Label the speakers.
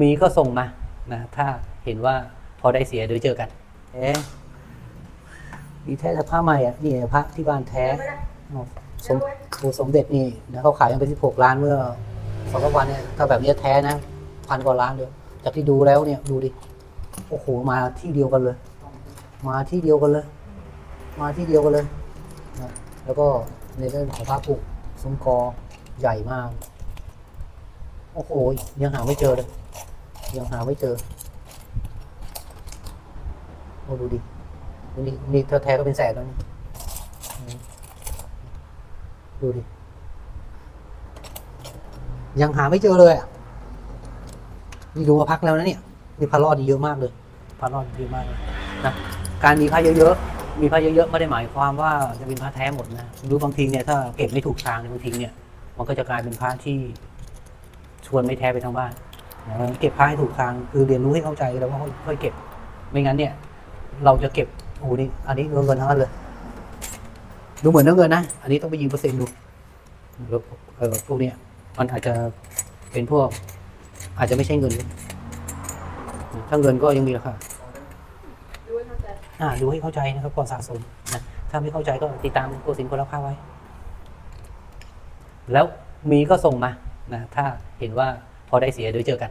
Speaker 1: มีก็ส่งมานะถ้าเห็นว่าพอได้เสียเดี๋ยวเจอกันเอ๊ะมีแท้แต่ผ้าใหม่อะนี่พระที่บ้านแท้อ๋อสมโอสมเด็จนี่นะเขาขายกันไปที่หกล้านเมื่อสองสามวันเนี่ยถ้าแบบนี้แท้นะพันกว่าล้านเลยจากที่ดูแล้วเนี่ยดูดิโอ้โหมาที่เดียวกันเลย มาที่เดียวกันเลย มาที่เดียวกันเลยนะแล้วก็ในเรื่องของพระปุกซุ้มกอใหญ่มาก โอ้โห ยังหาไม่เจอเลย ยังหาไม่เจอโอ้ดูดิดูดินี่แท้ๆก็เป็นแสนแล้วนี่ดูดิ ยังหาไม่เจอเลยอะนี่ดูมาพักแล้วนะเนี่ยนี่พระรอดเยอะมากเลยพระรอดเยอะมากเลยนะการมีพระเยอะๆมีพระเยอะๆไม่ได้หมายความว่าจะเป็นพระแท้หมดนะดูบางทีเนี่ยถ้าเก็บไม่ถูกทางบางทีเนี่ย มันก็จะกลายเป็นพระที่ ชวนไม่แท้ไปทั้งบ้านนะเก็บพระให้ถูกทางคือเรียนรู้ให้เข้าใจแล้วก็ค่อยเก็บ ไม่งั้นเนี่ย เราจะเก็บโอ้โหนี่อันนี้เงินทั้งนั้นเลย ดูเหมือนเนื้อเงินนะ อันนี้ต้องไปยิงเปอร์เซ็นต์ดูแล้วเออพวกเนี้ยมันอาจจะเป็นพวก อาจจะไม่ใช่เงิน ถ้าเงินก็ยังมีราคาอ่าดูให้เข้าใจนะครับก่อนสะสมนะถ้าไม่เข้าใจก็ติดตามตัวสินคนรับค่าไว้ แล้วมีก็ส่งมา นะถ้าเห็นว่าพอได้เสียเดี๋ยวเจอกัน